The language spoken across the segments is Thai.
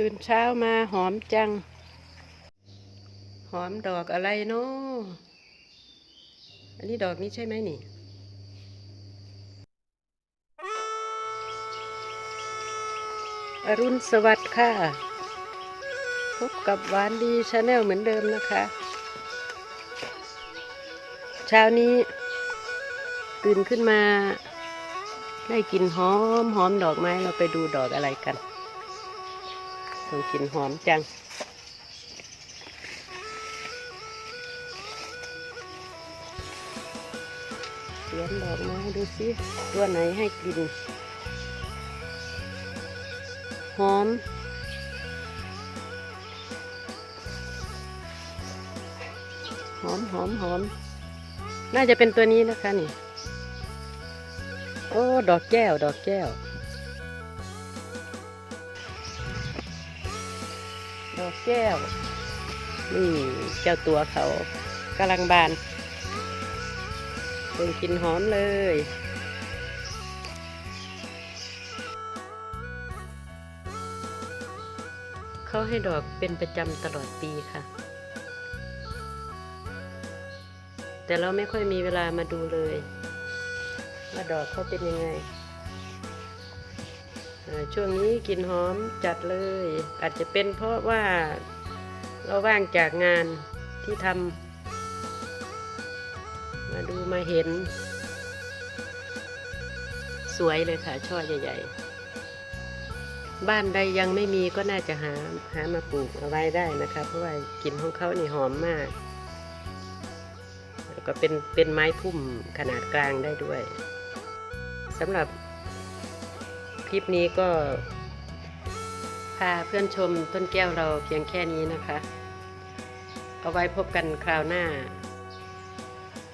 ตื่นเช้ามาหอมจัง หอมดอกอะไรเนาะอันนี้ดอกนี้ใช่ไหมนี่ อรุณสวัสดิ์ค่ะ พบกับหวานดีชาแนลเหมือนเดิมนะคะ เช้านี้ ตื่นขึ้นมา ได้กลิ่นหอมหอมดอกไม้เราไปดูดอกอะไรกัน ส่งกลิ่นหอมจังเสียนดอกไม้ดูสิตัวไหนให้กลิ่นหอมหอมหอมหอม น่าจะเป็นตัวนี้นะคะนี่ โอ้ ดอกแก้ว ดอกแก้ว ดอกแก้ว นี่เจ้าตัวเขากำลังบานเป็นกลินหอมเลยเขาให้ดอกเป็นประจำตลอดปีค่ะ แต่เราไม่ค่อยมีเวลามาดูเลย ว่าดอกเขาเป็นยังไง ช่วงนี้กลินหอมจัดเลย อาจจะเป็นเพราะว่าเราว่างจากงานที่ทำมาดูมาเห็น สวยเลยค่ะ ช่อใหญ่ๆ บ้านใดยังไม่มีก็น่าจะหาหามาปลูกเอาไว้ได้นะคะ เพราะว่ากลิ่นของเขานี่หอมมาก แล้วก็เป็นเป็นไม้พุ่มขนาดกลางได้ด้วยสำหรับ คลิปนี้ก็ พาเพื่อนชมต้นแก้วเราเพียงแค่นี้นะคะ เอาไว้พบกันคราวหน้า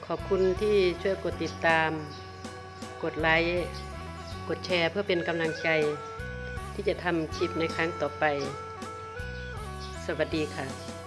ขอบคุณที่ช่วยกดติดตาม กดไลค์กดแชร์เพื่อเป็นกำลังใจ ที่จะทำคลิปในครั้งต่อไป สวัสดีค่ะ